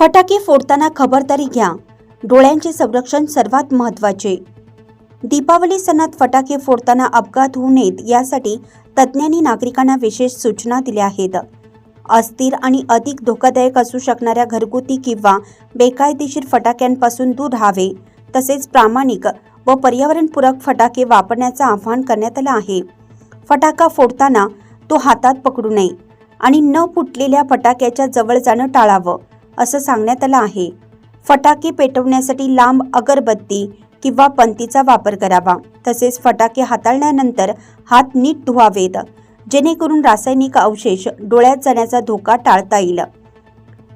फटाके फोडताना खबरदारी घ्या. डोळ्यांचे संरक्षण सर्वात महत्त्वाचे. दीपावली सणात फटाके फोडताना अपघात होऊ नयेत यासाठी तज्ज्ञांनी नागरिकांना विशेष सूचना दिल्या आहेत. अस्थिर आणि अधिक धोकादायक असू शकणाऱ्या घरगुती किंवा बेकायदेशीर फटाक्यांपासून दूर राहावे तसेच प्रामाणिक व पर्यावरणपूरक फटाके वापरण्याचं आवाहन करण्यात आलं आहे. फटाका फोडताना तो हातात पकडू नये आणि न फुटलेल्या फटाक्याच्या जवळ जाणं टाळावं. असं सांगण्यात आलं आहे. फटाके पेटवण्यासाठी लांब अगरबत्ती किंवा पंतीचा वापर करावा. तसेच फटाके हाताळल्यानंतर हात नीट धुवावेत. जेणेकरून रासायनिक अवशेष डोळ्यात जाण्याचा धोका टाळता येईल.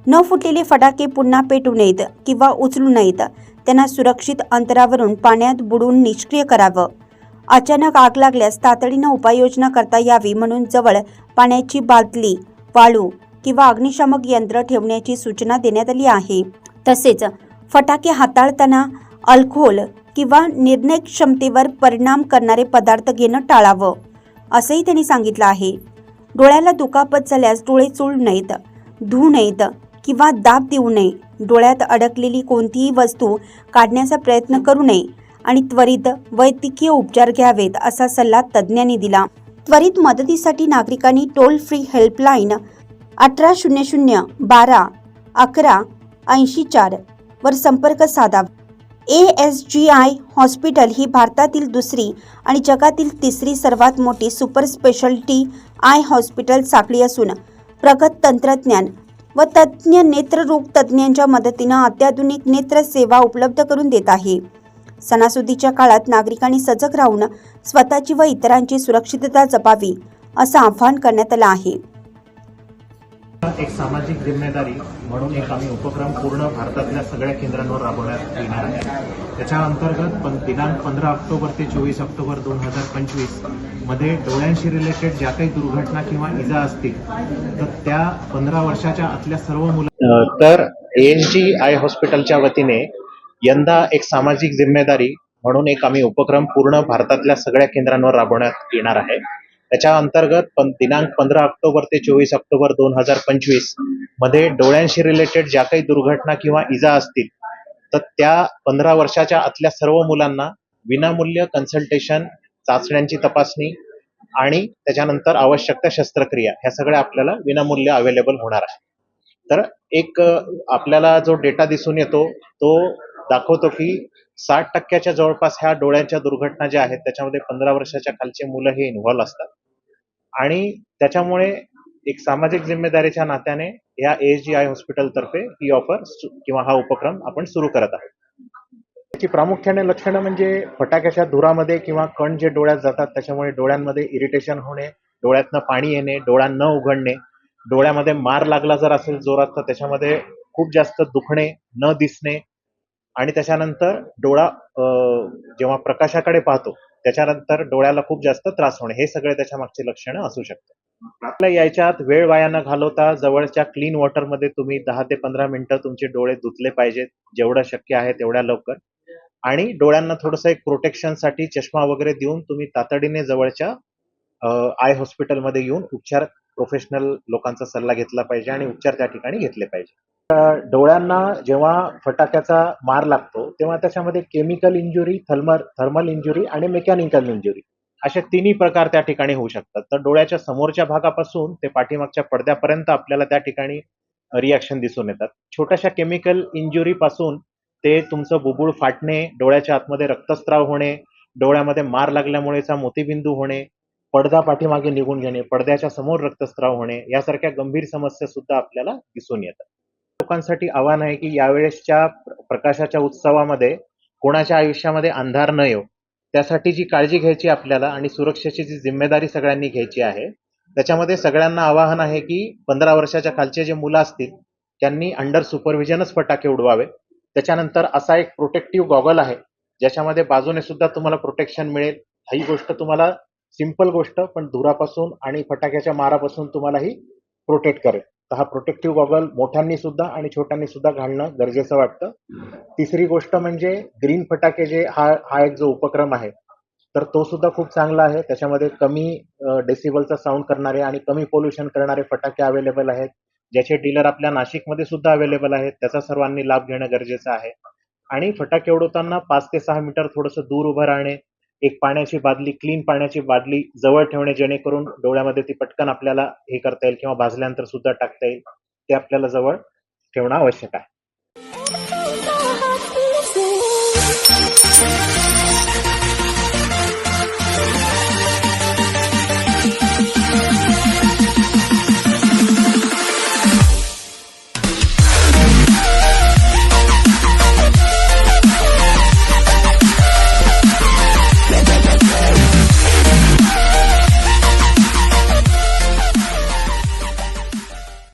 न फुटलेले फटाके पुन्हा पेटू नयेत किंवा उचलू नयेत. त्यांना सुरक्षित अंतरावरून पाण्यात बुडून निष्क्रिय करावं. अचानक आग लागल्यास तातडीनं उपाययोजना करता यावी म्हणून जवळ पाण्याची बादली वाळू किंवा अग्निशामक यंत्र ठेवण्याची सूचना देण्यात आली आहे. तसेच फटाके हाताळताना अल्कोहोल किंवा निर्णय क्षमतेवर परिणाम करणारे पदार्थ घेणं टाळावं असंही त्यांनी सांगितलं आहे. डोळ्याला दुखापत झाल्यास डोळे चोळू नयेत धुऊ नयेत किंवा दाब देऊ नये. डोळ्यात अडकलेली कोणतीही वस्तू काढण्याचा प्रयत्न करू नये आणि त्वरित वैद्यकीय उपचार घ्यावेत असा सल्ला तज्ज्ञांनी दिला. त्वरित मदतीसाठी नागरिकांनी टोल फ्री हेल्पलाईन अठरा शून्य शून्य बारा अकरा ऐंशी चार वर संपर्क साधा. A S G I hospital ही भारतातील दुसरी आणि जगातील तिसरी सर्वात मोठी सुपर स्पेशालिटी आय हॉस्पिटल साखळी असून प्रगत तंत्रज्ञान व तज्ज्ञ नेत्ररोग तज्ज्ञांच्या मदतीनं अत्याधुनिक नेत्र सेवा उपलब्ध करून देत आहे. सणासुदीच्या काळात नागरिकांनी सजग राहून स्वतःची व इतरांची सुरक्षितता जपावी असं आवाहन करण्यात आलं आहे. एक सामाजिक जिम्मेदारी म्हणून एक आम्ही उपक्रम पूर्ण भारतातल्या सगळ्या केंद्रांवर राबवण्यात येणार आहे. त्याच्या अंतर्गत पण दिनांक पंधरा ऑक्टोबर ते चोवीस ऑक्टोबर दोन हजार पंचवीसमध्ये डोळ्यांशी रिलेटेड ज्या काही दुर्घटना किंवा इजा असतील तर त्या पंधरा वर्षाच्या आतल्या सर्व मुलं तर एन जी आय हॉस्पिटलच्या वतीने यंदा एक सामाजिक जिम्मेदारी म्हणून एक आम्ही उपक्रम पूर्ण भारतातल्या सगळ्या केंद्रांवर राबवण्यात येणार आहे. त्याच्या अंतर्गत पण दिनांक पंधरा ऑक्टोबर ते चोवीस ऑक्टोबर दोन हजार पंचवीसमध्ये डोळ्यांशी रिलेटेड ज्या काही दुर्घटना किंवा इजा असतील तर त्या पंधरा वर्षाच्या आतल्या सर्व मुलांना विनामूल्य कन्सल्टेशन चाचण्यांची तपासणी आणि त्याच्यानंतर आवश्यक त्या शस्त्रक्रिया ह्या सगळ्या आपल्याला विनामूल्य अवेलेबल होणार आहे. तर एक आपल्याला जो डेटा दिसून येतो तो दाखवतो की साठ टक्क्याच्या जवळपास ह्या डोळ्यांच्या दुर्घटना ज्या आहेत त्याच्यामध्ये पंधरा वर्षाच्या खालचे मुलं हे इन्व्हॉल्व्ह असतात. आणि त्याच्यामुळे एक सामाजिक जिम्मेदारीच्या नात्याने या एएसजी आय हॉस्पिटल तर्फे ही ऑफर किंवा हा उपक्रम आपण सुरू करत आहोत. त्याची प्रामुख्याने लक्षणं म्हणजे फटाक्याच्या धुरामध्ये किंवा कण जे डोळ्यात जातात त्याच्यामुळे डोळ्यांमध्ये इरिटेशन होणे डोळ्यातनं पाणी येणे डोळ्या न उघडणे डोळ्यामध्ये मार लागला जर असेल जोरात तर त्याच्यामध्ये खूप जास्त दुखणे न दिसणे आणि त्याच्यानंतर डोळा जेव्हा प्रकाशाकडे पाहतो त्याच्यानंतर डोळ्याला खूप जास्त त्रास होणे हे सगळे त्याच्या मागचे लक्षणं असू शकतात आपल्या याच्यात वेळ वाया न घालवता जवळच्या क्लीन वॉटरमध्ये तुम्ही दहा ते पंधरा मिनिटं तुमचे डोळे धुतले पाहिजेत जेवढं शक्य आहे तेवढ्या लवकर. आणि डोळ्यांना थोडंसं एक प्रोटेक्शनसाठी चष्मा वगैरे देऊन तुम्ही तातडीने जवळच्या आय हॉस्पिटलमध्ये येऊन उपचार प्रोफेशनल लोकांचा सल्ला घेतला पाहिजे आणि उपचार त्या ठिकाणी घेतले पाहिजे. डोळ्यांना जेव्हा फटाक्याचा मार लागतो तेव्हा त्याच्यामध्ये chemical injury thermal thermal injury आणि मेकॅनिकल इंजुरी असे तिन्ही प्रकार त्या ठिकाणी होऊ शकतात. तर डोळ्याच्या समोरच्या भागापासून ते पाठीमागच्या पडद्यापर्यंत आपल्याला त्या ठिकाणी रिॲक्शन दिसून येतात. छोट्याशा केमिकल इंजुरी पासून ते तुमचं बुबुळ फाटणे डोळ्याच्या आतमध्ये रक्तस्त्राव होणे डोळ्यामध्ये मार लागल्यामुळेचा मोतीबिंदू होणे पडदा पाठीमागे निघून घेणे पडद्याच्या समोर रक्तस्त्राव होणे यासारख्या गंभीर समस्या सुद्धा आपल्याला दिसून येतात. लोकांसाठी आव्हान आहे की यावेळेसच्या प्रकाशाच्या उत्सवामध्ये कोणाच्या आयुष्यामध्ये अंधार न येऊ त्यासाठी जी काळजी घ्यायची आपल्याला आणि सुरक्षेची जी जिम्मेदारी सगळ्यांनी घ्यायची आहे त्याच्यामध्ये सगळ्यांना आवाहन आहे की पंधरा वर्षाच्या खालचे जे मुलं असतील त्यांनी अंडर सुपरव्हिजनच फटाके उडवावे. त्याच्यानंतर असा एक प्रोटेक्टिव्ह गॉगल आहे ज्याच्यामध्ये बाजूने सुद्धा तुम्हाला प्रोटेक्शन मिळेल. ही गोष्ट तुम्हाला सिंपल गोष्ट पण धुरापासून आणि फटाक्याच्या मारापासून तुम्हाला ही प्रोटेक्ट करेल. तर हा प्रोटेक्टिव्ह गॉगल मोठ्यांनी सुद्धा आणि छोट्यांनी सुद्धा घालणं गरजेचं वाटतं. तिसरी गोष्ट म्हणजे ग्रीन फटाके जे हा हा एक जो उपक्रम आहे तर तो सुद्धा खूप चांगला आहे. त्याच्यामध्ये कमी डेसिबलचा साऊंड करणारे आणि कमी पोल्युशन करणारे फटाके अवेलेबल आहेत. ज्याचे डीलर आपल्या नाशिकमध्ये सुद्धा अवेलेबल आहेत. त्याचा सर्वांनी लाभ घेणं गरजेचं आहे. आणि फटाके उडवताना पाच ते सहा मीटर थोडंसं दूर उभं राहणे एक पाण्याची बादली क्लीन पाण्याची बादली जवळ ठेवणे जेणेकरून डोळ्यामध्ये ती पटकन आपल्याला हे करता येईल किंवा भाजल्यानंतर सुद्धा टाकता येईल. ते आपल्याला जवळ ठेवणं आवश्यक आहे.